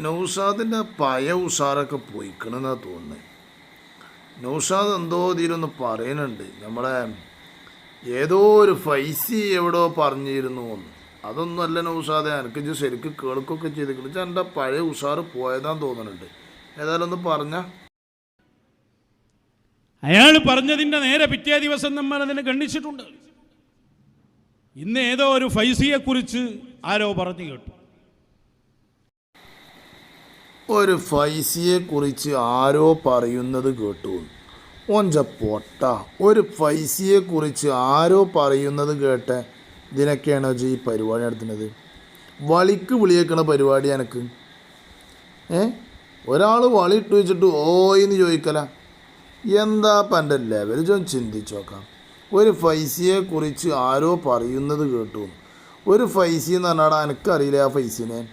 നൗഷാദിന്റെ പഴയ ഉഷാറൊക്കെ പോയിക്കണെന്നാ തോന്നുന്നത് നൗസാദ് എന്തോ ഇതിലൊന്ന് പറയുന്നുണ്ട്. നമ്മളെ ഏതോ ഒരു ഫൈസി എവിടോ പറഞ്ഞിരുന്നു എന്ന് അതൊന്നും അല്ല നൗഷാദെ എനിക്ക് ശരിക്ക് ശരിക്കും കേൾക്കൊക്കെ ചെയ്തിട്ടുണ്ട് ഇജ്ജ് എന്റെ പഴയ ഉഷാറ് പോയതാന്ന് തോന്നുന്നുണ്ട് ഏതായാലും ഒന്ന് പറഞ്ഞ. അയാൾ പറഞ്ഞതിന്റെ നേരെ പിറ്റേ ദിവസം നമ്മൾ അതിനെ ഗണ്ണിച്ചിട്ടുണ്ട്. ഇന്ന് ഏതോ ഒരു ഫൈസിയെക്കുറിച്ച് ആരോ പറഞ്ഞു കേട്ടു. ഒരു ഫൈസിയെ കുറിച്ച് ആരോ പറയുന്നത് കേട്ടു. ഓഞ്ച പൊട്ട ഒരു ഫൈസിയെ കുറിച്ച് ആരോ പറയുന്നത് കേട്ട് ഇതിനൊക്കെയാണ് വെച്ചാൽ ഈ പരിപാടി നടത്തുന്നത്? വളിക്ക് വിളിയേക്കണ പരിപാടി എനക്ക്. ഏ? ഒരാൾ വളി ഇട്ട് വെച്ചിട്ട് ഓയിന്ന് ചോദിക്കല. എന്താ എന്റെ ലെവൽ ചോ ചിന്തിച്ചു നോക്കാം. ഒരു ഫൈസിയെ കുറിച്ച് ആരോ പറയുന്നത് കേട്ടു. ഒരു ഫൈസി എന്ന് പറഞ്ഞാൽ എനിക്കറിയില്ല ആ ഫൈസിനെ.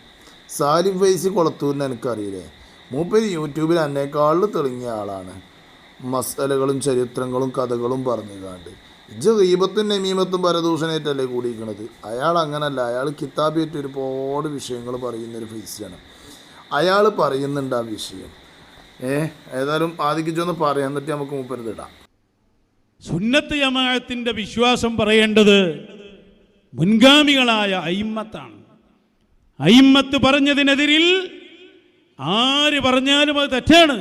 സാലിം ഫൈസി എന്ന് എനിക്കറിയില്ലേ? മൂപ്പര് യൂട്യൂബിൽ എന്നെക്കാളിൽ തെളിഞ്ഞ ആളാണ്. മസലകളും ചരിത്രങ്ങളും കഥകളും പറഞ്ഞു കാണ്ട് ഇജ് ഗീബത്തും നമീമത്തും പരദൂഷണേറ്റല്ലേ കൂടിയിരിക്കണത്? അയാൾ അങ്ങനല്ല. അയാൾ കിതാബിയേറ്റ് ഒരുപാട് വിഷയങ്ങൾ പറയുന്നൊരു ഫൈസിയാണ്. അയാൾ പറയുന്നുണ്ട് ആ വിഷയം. ഏ ഏതായാലും ആദിക്കിച്ചൊന്ന് പറയാം. എന്നിട്ട് നമുക്ക് മൂപ്പരത് ഇടാം. സുന്നത്ത് ജമാഅത്തിന്റെ വിശ്വാസം പറയേണ്ടത് മുൻഗാമികളായ അയിമ്മത്താണ്. അയിമ്മത്ത് പറഞ്ഞതിനെതിരിൽ ആര് പറഞ്ഞാലും അത് തെറ്റാണ്.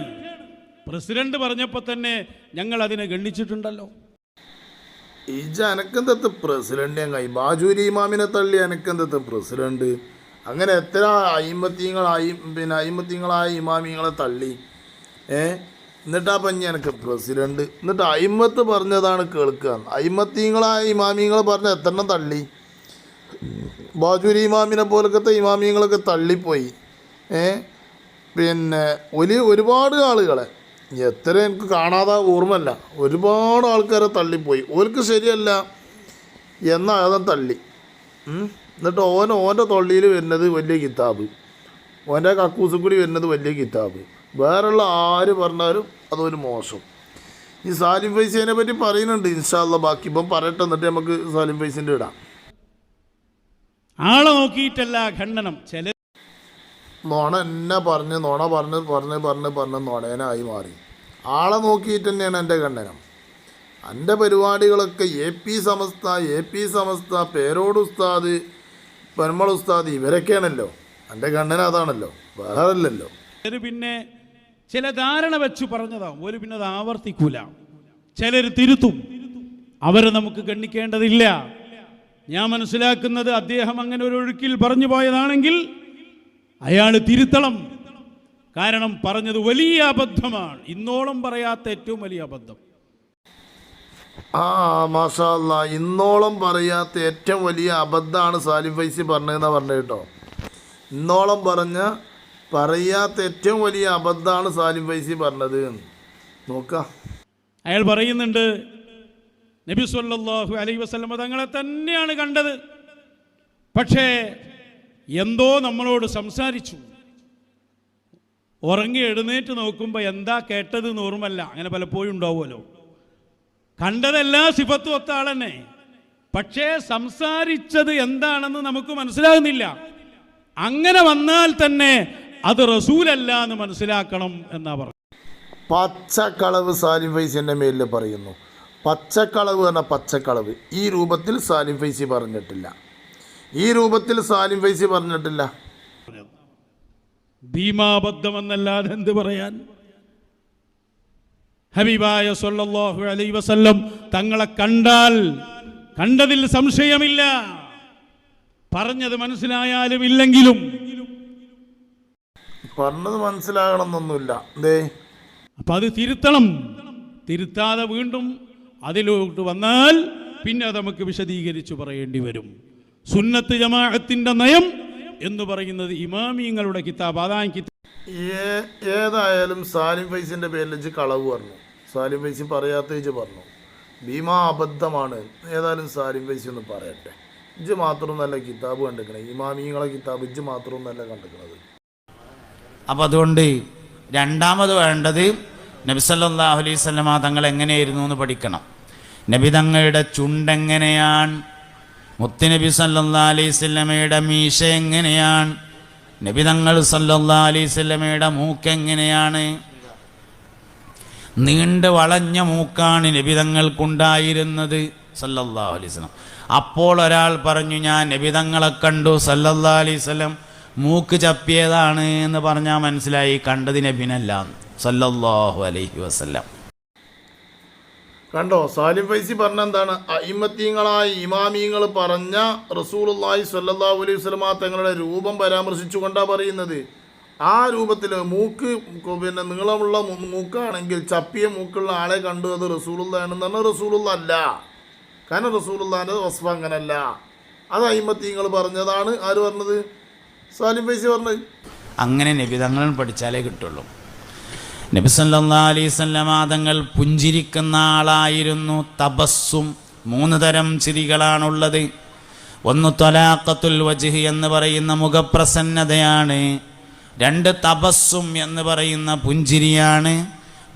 പ്രസിഡന്റ് പറഞ്ഞപ്പോൾ തന്നെ ഞങ്ങൾ അതിനെ ഗണ്ണിച്ചിട്ടുണ്ടല്ലോ. ഈ അനക്കെന്തത്ത് പ്രസിഡന്റ് അങ്ങായി ബാജൂരി ഇമാമിനെ തള്ളി അനക്കന്തത്ത് പ്രസിഡന്റ്? അങ്ങനെ എത്ര അയിമ്പത്തിങ്ങളായി പിന്നെ അയിമ്പത്തിങ്ങളായ ഇമാമിങ്ങളെ തള്ളി? ഏ? എന്നിട്ടാ പഞ്ഞി എനിക്ക് പ്രസിഡന്റ്? എന്നിട്ട് അയിമത്ത് പറഞ്ഞതാണ് കേൾക്കുക അയിമത്തിങ്ങളായ ഇമാമിങ്ങളെ പറഞ്ഞ എത്രണ്ണം തള്ളി? ബാജൂരി ഇമാമിനെ പോലത്തെ ഇമാമിയങ്ങളൊക്കെ തള്ളിപ്പോയി. ഏ? പിന്നെ ഒരു ഒരുപാട് ആളുകളെ. എത്ര എനിക്ക് കാണാതെ ഓർമ്മല്ല ഒരുപാട് ആൾക്കാരെ തള്ളിപ്പോയി. ഓർക്ക് ശരിയല്ല എന്നാൽ തള്ളി. എന്നിട്ട് ഓൻ ഓന്റെ തൊള്ളിയിൽ വരുന്നത് വലിയ കിതാബ്. ഓന്റെ കക്കൂസും കൂടി വരുന്നത് വലിയ കിതാബ്. വേറെയുള്ള ആര് പറഞ്ഞാലും അതൊരു മോശം. ഈ സാലിം ഫൈസീനെ പറ്റി പറയുന്നുണ്ട് ഇൻഷാല്ല ബാക്കി. ഇപ്പം പറയട്ടെ എന്നിട്ട് നമുക്ക് സാലിം ഫൈസിന്റെ ഇടാം. ആളെ നോക്കിയിട്ടല്ല ഖണ്ഡനം. ചില നോണ എന്നെ പറഞ്ഞ് നോണ പറഞ്ഞ് പറഞ്ഞ് പറഞ്ഞ് പറഞ്ഞ് നോണേനായി മാറി. ആളെ നോക്കിയിട്ട് തന്നെയാണ് എന്റെ ഖണ്ഡനം. എന്റെ പരിപാടികളൊക്കെ A P Samastha A P Samastha Perod Usthad Perumal ഉസ്താദ് ഇവരൊക്കെയാണല്ലോ. എന്റെ ഖണ്ഡനം അതാണല്ലോ. വേറെ അല്ലല്ലോ ചിലർ പിന്നെ ചില ധാരണ വെച്ചു പറഞ്ഞതാവും ഒരു പിന്നെ അത് ആവർത്തിക്കൂല. ചിലർ തിരുത്തും. അവരെ നമുക്ക് ഗണ്ണിക്കേണ്ടതില്ല. ഞാൻ മനസ്സിലാക്കുന്നത് അദ്ദേഹം അങ്ങനെ ഒരു ഒഴുക്കിൽ പറഞ്ഞു പോയതാണെങ്കിൽ അയാൾ തിരുത്തണം. കാരണം പറഞ്ഞത് വലിയ അബദ്ധമാണ്. ഇന്നോളം പറയാത്ത ഏറ്റവും വലിയ അബദ്ധം. ആ മാഷാ അല്ലാ ഇന്നോളം പറയാത്ത ഏറ്റവും വലിയ അബദ്ധമാണ് സാലിം ഫൈസി പറഞ്ഞതെന്നാണ് പറഞ്ഞത് കേട്ടോ. ഇന്നോളം പറഞ്ഞ പറയാത്ത ഏറ്റവും വലിയ അബദ്ധമാണ് സാലിം ഫൈസി പറഞ്ഞത് നോക്കാം. അയാൾ പറയുന്നുണ്ട് നബി സല്ലാഹു അലൈ വസല്ലമ തങ്ങളെ തന്നെയാണ് കണ്ടത്. പക്ഷേ എന്തോ നമ്മളോട് സംസാരിച്ചു. ഉറങ്ങി എഴുന്നേറ്റ് നോക്കുമ്പോൾ എന്താ കേട്ടത് ഓർമ്മല്ല അങ്ങനെ പലപ്പോഴും ഉണ്ടാവുമല്ലോ. കണ്ടതെല്ലാം സിഫത്തും ഒത്ത ആളെന്നെ. പക്ഷേ സംസാരിച്ചത് എന്താണെന്ന് നമുക്ക് മനസ്സിലാകുന്നില്ല. അങ്ങനെ വന്നാൽ തന്നെ അത് റസൂലല്ല എന്ന് മനസ്സിലാക്കണം എന്നാ പറഞ്ഞു പച്ചക്കളവ് സാലിം ഫൈസിന്റെ മേലിൽ പറയുന്നു. പച്ചക്കളവ് എന്ന പച്ചക്കളവ്. ഈ രൂപത്തിൽ സാലിം ഫൈസി പറഞ്ഞിട്ടില്ല. ഈ രൂപത്തിൽ സാലിം ഫൈസി പറഞ്ഞിട്ടില്ല. ഭീമാബദ്ധമെന്നല്ലാതെ എന്ത് പറയാൻ? ഹബീബായ സൊല്ലാഹു അലൈ വസല്ലം തങ്ങളെ കണ്ടാൽ കണ്ടതിൽ സംശയമില്ല. പറഞ്ഞത് മനസ്സിലായാലും ഇല്ലെങ്കിലും. പറഞ്ഞത് മനസ്സിലാകണമെന്നൊന്നുമില്ല. എന്തേ അപ്പം അത് തിരുത്തണം. തിരുത്താതെ വീണ്ടും അതിലോട്ട് വന്നാൽ പിന്നെ അത് നമുക്ക് വിശദീകരിച്ചു പറയേണ്ടി വരും. സുന്നത്ത് ജമാഅത്തിന്റെ നയം എന്ന് പറയുന്നത് ഇമാമിങ്ങളുടെ കിതാബ്. അതാ ഏതായാലും സാലിം ഫൈസിന്റെ പേരിൽ വെച്ച് കളവ് പറഞ്ഞു. സാലിം ഫൈസി പറയാത്ത വെച്ച് പറഞ്ഞു. ഭീമാ അബദ്ധമാണ്. ഏതായാലും സാലിം ഫൈസി ഒന്ന് പറയട്ടെ. ഇജ് മാത്രം നല്ല കിതാബ് കണ്ടിരിക്കണേ. ഇമാമിങ്ങളെ കിതാബ് ഇജ് മാത്രം നല്ല കണ്ടിരിക്കണത്. അപ്പം അതുകൊണ്ട് രണ്ടാമത് വേണ്ടത് നബി സല്ലല്ലാഹു അലൈഹി സ്വലമ തങ്ങൾ എങ്ങനെയായിരുന്നു എന്ന് പഠിക്കണം. നബി തങ്ങളുടെ ചുണ്ടെങ്ങനെയാണ് മുത്തുനബി സല്ലല്ലാഹു അലൈഹി സ്വലമയുടെ മീശ എങ്ങനെയാണ്? നബി തങ്ങൾ സല്ലാ അലൈവല്ലമയുടെ മൂക്ക് എങ്ങനെയാണ്? നീണ്ട് വളഞ്ഞ മൂക്കാണ് നബി തങ്ങൾക്കുണ്ടായിരുന്നത് സല്ലല്ലാ അലൈവലം അപ്പോൾ ഒരാൾ പറഞ്ഞു ഞാൻ നബി തങ്ങളെ കണ്ടു സല്ലല്ലാ അലൈവല്ലം മൂക്ക് ചപ്പിയതാണ് എന്ന് പറഞ്ഞാൽ മനസ്സിലായി കണ്ടത് നബിനല്ല സല്ലല്ലാഹു അലൈഹി വസല്ലം. കണ്ടോ സാലിം ഫൈസി പറഞ്ഞ എന്താണ്? അയിമത്തീങ്ങളായ ഇമാമീങ്ങൾ പറഞ്ഞ റസൂലുള്ളാഹി സ്വല്ലല്ലാഹു അലൈഹി വസല്ലമ തങ്ങളുടെ രൂപം പരാമർശിച്ചുകൊണ്ടാണ് പറയുന്നത്. ആ രൂപത്തിൽ മൂക്ക് പിന്നെ നീളമുള്ള മൂക്കാണെങ്കിൽ ചപ്പിയ മൂക്കുള്ള ആളെ കണ്ടു അത് എന്ന് പറഞ്ഞാൽ റസൂലുള്ള അല്ല. കാരണം റസൂലുള്ളാന്റെ വസ്ഫ അങ്ങനല്ല. അത് അയിമത്തീങ്ങൾ പറഞ്ഞതാണ്. ആര് പറഞ്ഞത്? സാലിം ഫൈസി പറഞ്ഞത്. അങ്ങനെ നബിതങ്ങൾ പഠിച്ചാലേ കിട്ടുള്ളൂ. നബി സല്ലല്ലാ അലൈഹി വസല്ലമ തങ്ങൾ പുഞ്ചിരിക്കുന്ന ആളായിരുന്നു. തപസ്സും മൂന്ന് തരം ചിരികളാണുള്ളത്. ഒന്ന് തൊലാക്കത്തുൽ വജിഹ് എന്ന് പറയുന്ന മുഖപ്രസന്നതയാണ്. രണ്ട് തപസ്സും എന്ന് പറയുന്ന പുഞ്ചിരിയാണ്.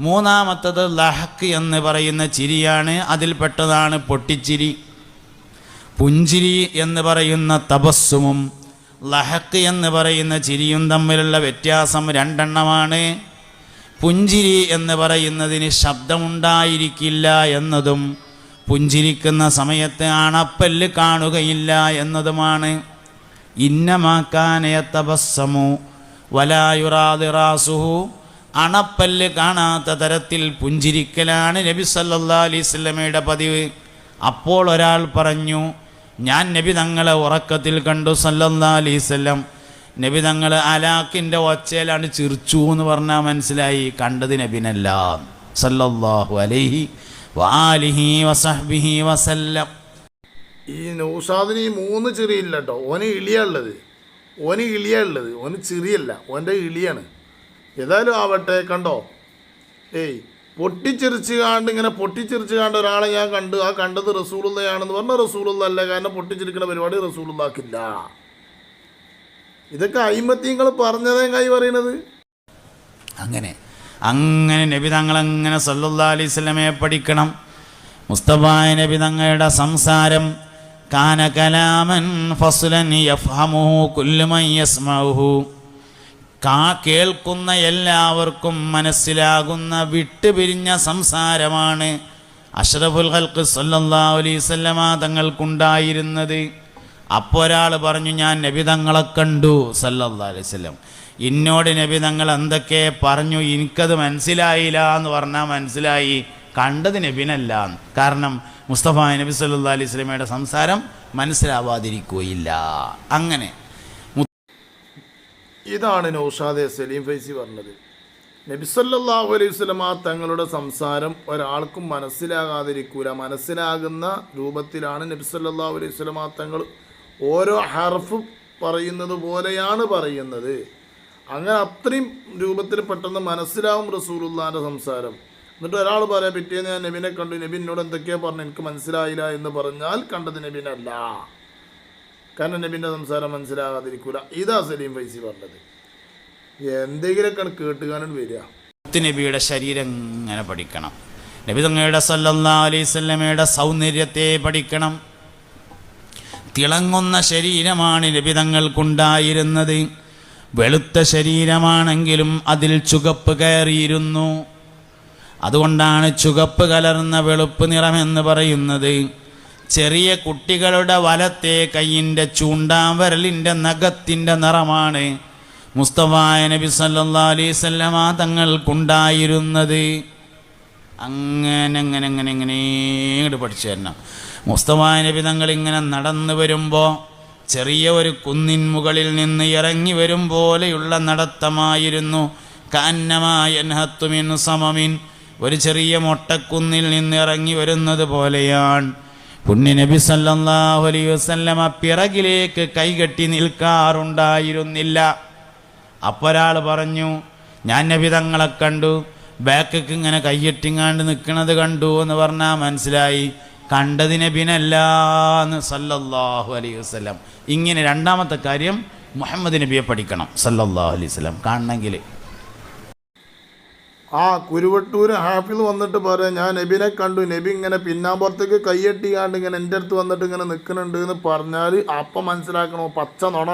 മൂന്നാമത്തത് ലഹക്ക് എന്ന് പറയുന്ന ചിരിയാണ്. അതിൽപ്പെട്ടതാണ് പൊട്ടിച്ചിരി. പുഞ്ചിരി എന്ന് പറയുന്ന തപസ്സുമും ലഹക്ക് എന്ന് പറയുന്ന ചിരിയും തമ്മിലുള്ള വ്യത്യാസം രണ്ടെണ്ണമാണ്. പുഞ്ചിരി എന്ന് പറയുന്നതിന് ശബ്ദമുണ്ടായിരിക്കില്ല എന്നതും പുഞ്ചിരിക്കുന്ന സമയത്ത് അണപ്പല്ല് കാണുകയില്ല എന്നതുമാണ്. ഇന്നമാക്കാനയ തപസ്സമു വലായുറാദിറാസുഹു. അണപ്പല്ല് കാണാത്ത തരത്തിൽ പുഞ്ചിരിക്കലാണ് നബി സല്ലല്ലാ അലൈസ്മയുടെ പതിവ്. അപ്പോൾ ഒരാൾ പറഞ്ഞു ഞാൻ നബി തങ്ങളെ ഉറക്കത്തിൽ കണ്ടു സല്ലല്ലാ അലൈഹി സ്വലം നബി തങ്ങൾ അലാക്കിന്റെ ഒച്ചയിലാണ് ചിരിച്ചു എന്ന് പറഞ്ഞാൽ മനസ്സിലായി. കണ്ടത് നബിനല്ല. സല്ലല്ലാഹു അലൈഹി വാലിഹി വസഹ്ബിഹി വസല്ലം. ഈ നൗഷാദിന് ഈ മൂന്ന് ചെറിയില്ല കേട്ടോ ഓന് ഇളിയുള്ളത് ഓന് ഇളിയുള്ളത് ഓന് ചെറിയല്ല ഓന്റെ ഇളിയാണ്. ഏതായാലും ആവട്ടെ കണ്ടോ? ഏയ് പൊട്ടിച്ചിരിച്ച് കാണ്ട് ഇങ്ങനെ പൊട്ടിച്ചിരിച്ച് കാണ്ട് ഒരാളെ ഞാൻ കണ്ടു. ആ കണ്ടത് റസൂലുള്ളയാണെന്ന് പറഞ്ഞാൽ റസൂലുള്ള അല്ല കാരണം പൊട്ടിച്ചിരിക്കുന്ന പരിപാടി റസൂലുള്ളാക്കില്ല. ഇതൊക്കെ അയിമത്തിങ്ങൾ പറഞ്ഞതേ കൈ പറയണത് അങ്ങനെ അങ്ങനെ നബി തങ്ങൾ അങ്ങനെ സല്ലാ അലൈഹി സ്വലമയെ പഠിക്കണം. മുസ്തഫായ നബി തങ്ങളുടെ സംസാരം കാന കലാമൻ ഫസുലൻ കാ കേൾക്കുന്ന എല്ലാവർക്കും മനസ്സിലാകുന്ന വിട്ടുപിരിഞ്ഞ സംസാരമാണ് അഷ്റഫുൽ ഹൽക്ക് സല്ലാ അലൈഹി വസല്ലമ തങ്ങൾക്കുണ്ടായിരുന്നത്. അപ്പോൾ ഒരാൾ പറഞ്ഞു ഞാൻ നബി തങ്ങളെ കണ്ടു സല്ലല്ലാഹു അലൈഹി വസല്ലം. ഇന്നോട് നബി തങ്ങൾ എന്തൊക്കെ പറഞ്ഞു എനിക്കത് മനസ്സിലായില്ല എന്ന് പറഞ്ഞാൽ മനസ്സിലായി. കണ്ടത് നബിനല്ല കാരണം മുസ്തഫ നബി സല്ലാ അലൈഹി സ്വലമയുടെ സംസാരം മനസ്സിലാവാതിരിക്കുകയില്ല. അങ്ങനെ ഇതാണ് നൗഷാദെ സലീം ഫൈസി പറഞ്ഞത്. നബിസല്ലാഹു അലൈഹി സ്വലമ തങ്ങളുടെ സംസാരം ഒരാൾക്കും മനസ്സിലാകാതിരിക്കൂല. മനസ്സിലാകുന്ന രൂപത്തിലാണ് നബിസല്ലാഹു അലൈഹി സ്വലമ തങ്ങൾ ഓരോ ഹർഫ് പറയുന്നത് പോലെയാണ് പറയുന്നത്. അങ്ങനെ അത്രയും രൂപത്തിൽ പെട്ടെന്ന് മനസ്സിലാവും റസൂലുള്ളാന്റെ സംസാരം. എന്നിട്ട് ഒരാൾ പറയാം പിറ്റേന്ന് ഞാൻ നബിനെ കണ്ടു. നബി എന്നോട് എന്തൊക്കെയാ പറഞ്ഞു. എനിക്ക് മനസ്സിലായില്ല എന്ന് പറഞ്ഞാൽ കണ്ടത് നബിനല്ല. കാരണം നബിന്റെ സംസാരം മനസ്സിലാകാതിരിക്കൂല. ഇതാ സലീം ഫൈസി പറഞ്ഞത്. എന്തെങ്കിലുമൊക്കെ കേട്ടുകാനും വരിക. നബിയുടെ ശരീരം ഇങ്ങനെ പഠിക്കണം? നബി തങ്ങയുടെ സല്ലാ അലൈഹി സ്വല്ലമയുടെ സൗന്ദര്യത്തെ പഠിക്കണം. തിളങ്ങുന്ന ശരീരമാണ് ലഭിതങ്ങൾക്കുണ്ടായിരുന്നത്. വെളുത്ത ശരീരമാണെങ്കിലും അതിൽ ചുകപ്പ് കയറിയിരുന്നു. അതുകൊണ്ടാണ് ചുകപ്പ് കലർന്ന വെളുപ്പ് നിറമെന്ന് പറയുന്നത്. ചെറിയ കുട്ടികളുടെ വലത്തെ കൈയിന്റെ ചൂണ്ടാവരലിന്റെ നഖത്തിന്റെ നിറമാണ് മുസ്തഫായ നബി സല്ലല്ലാഹു അലൈഹി വസല്ലമ തങ്ങൾക്കുണ്ടായിരുന്നത്. അങ്ങനെ അങ്ങനെ അങ്ങനെ അങ്ങനെ ഇങ്ങോട്ട് പഠിച്ചു തരണം മുസ്തഫായ നബി തങ്ങൾ ഇങ്ങനെ നടന്നു വരുമ്പോൾ ചെറിയ ഒരു കുന്നിൻ മുകളിൽ നിന്ന് ഇറങ്ങി വരും പോലെയുള്ള നടത്തമായിരുന്നു. കാന്നമായൻഹത്തുമിൻ സമമിൻ. ഒരു ചെറിയ മൊട്ടക്കുന്നിൽ നിന്ന് ഇറങ്ങി വരുന്നത് പോലെയാണ്. പുണ്യ നബി സല്ലല്ലാഹു അലൈഹി വസല്ലമ പിറകിലേക്ക് കൈകെട്ടി നിൽക്കാറുണ്ടായിരുന്നില്ല. അപ്പൊരാൾ പറഞ്ഞു ഞാൻ നബി തങ്ങളെ കണ്ടു. ബാക്കൊക്കെ ഇങ്ങനെ കയ്യെട്ടിങ്ങാണ്ട് നിൽക്കണത് കണ്ടു എന്ന് പറഞ്ഞാൽ മനസ്സിലായി. കണ്ടത് പിന്നല്ലാന്ന് സല്ലല്ലാഹു അലൈഹി വസല്ലം. ഇങ്ങനെ രണ്ടാമത്തെ കാര്യം മുഹമ്മദ് നബിയെ പഠിക്കണം. സല്ലല്ലാഹു അലൈഹി വസല്ലം. കാണണമെങ്കിൽ. ആ കുരുവട്ടൂര് ഹാഫിൽ വന്നിട്ട് പറയാം ഞാൻ നബിനെ കണ്ടു. നബി ഇങ്ങനെ പിന്നാമ്പുറത്തേക്ക് കൈയെട്ടിയാണ്ട് ഇങ്ങനെ എന്റെ അടുത്ത് വന്നിട്ട് ഇങ്ങനെ നിൽക്കുന്നുണ്ട് എന്ന് പറഞ്ഞാൽ അപ്പം മനസ്സിലാക്കണോ? പച്ച നുണ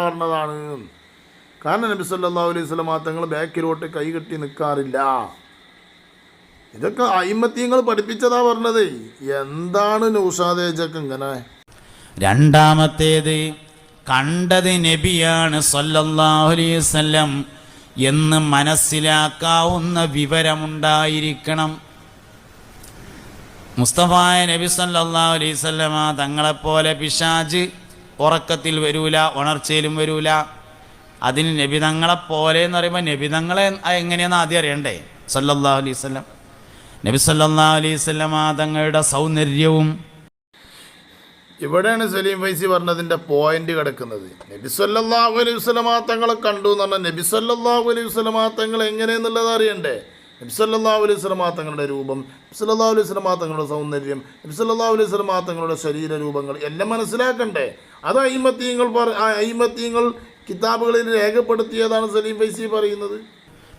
കാരണം നബി സല്ലാ അലൈഹി വസല്ലമ തങ്ങൾ ബാക്കിലോട്ട് കൈ കെട്ടി നിൽക്കാറില്ല ഇതൊക്കെ അയിമത്തിയങ്ങൾ പഠിപ്പിച്ചതാ പറഞ്ഞത്. എന്താണ് നൗഷാദേജക്ക് ഇങ്ങനെ? രണ്ടാമത്തേത് കണ്ടത് നബിയാണ് വസല്ലം എന്ന് മനസ്സിലാക്കാവുന്ന വിവരമുണ്ടായിരിക്കണം. മുസ്തഫായ നബി സല്ലല്ലാഹു അലൈഹി വസല്ലമ തങ്ങളെപ്പോലെ പിശാജ് ഉറക്കത്തിൽ വരൂല ഉണർച്ചയിലും വരൂല. അതിന് നബി തങ്ങളെപ്പോലെ എന്ന് പറയുമ്പോൾ നബി തങ്ങളെ എങ്ങനെയാണെന്ന് ആദ്യം അറിയണ്ടേ? സല്ലാ അലൈഹി വസല്ലം നബി സല്ലല്ലാഹു അലൈഹി തങ്ങളുടെ സൗന്ദര്യവും ഇവിടെയാണ് സലീം ഫൈസി പറഞ്ഞതിന്റെ പോയിന്റ് കിടക്കുന്നത്? നബി സല്ലല്ലാഹു അലൈഹി വസല്ലമ തങ്ങളെ കണ്ടു എന്ന് പറഞ്ഞാൽ നബി സല്ലല്ലാഹു അലൈഹി വസല്ലമ തങ്ങൾ എങ്ങനെയെന്നുള്ളത് അറിയണ്ടേ? നബി സല്ലല്ലാഹു അലൈഹി സ്വലമാ തങ്ങളുടെ രൂപം നബി സല്ലല്ലാഹു അലൈഹി സ്വലമാ തങ്ങളുടെ സൗന്ദര്യം നബി സല്ലല്ലാഹു അലൈഹി സ്വലമാ തങ്ങളുടെ ശരീര രൂപങ്ങൾ എല്ലാം മനസ്സിലാക്കണ്ടേ? അത് അയിമത്തീങ്ങൾ പറ അയിമത്തീങ്ങൾ കിതാബുകളിൽ രേഖപ്പെടുത്തിയതാണ് സലീം ഫൈസി പറയുന്നത്.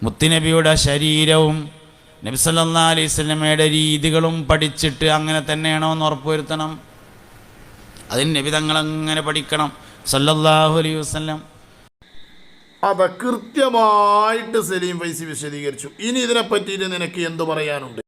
മുത്തുനബിയുടെ ശരീരവും നബി സല്ലല്ലാഹു അലൈഹി വസല്ലമയുടെ രീതികളും പഠിച്ചിട്ട് അങ്ങനെ തന്നെയാണോ എന്ന് ഉറപ്പുവരുത്തണം. അതിന് നബി തങ്ങളെങ്ങനെ പഠിക്കണം? സല്ലല്ലാഹു അലൈഹി വസ്ലം അത് കൃത്യമായിട്ട് സലീം വൈസി വിശദീകരിച്ചു. ഇനി ഇതിനെ പറ്റിയിട്ട് നിനക്ക് എന്തു പറയാനുണ്ട്?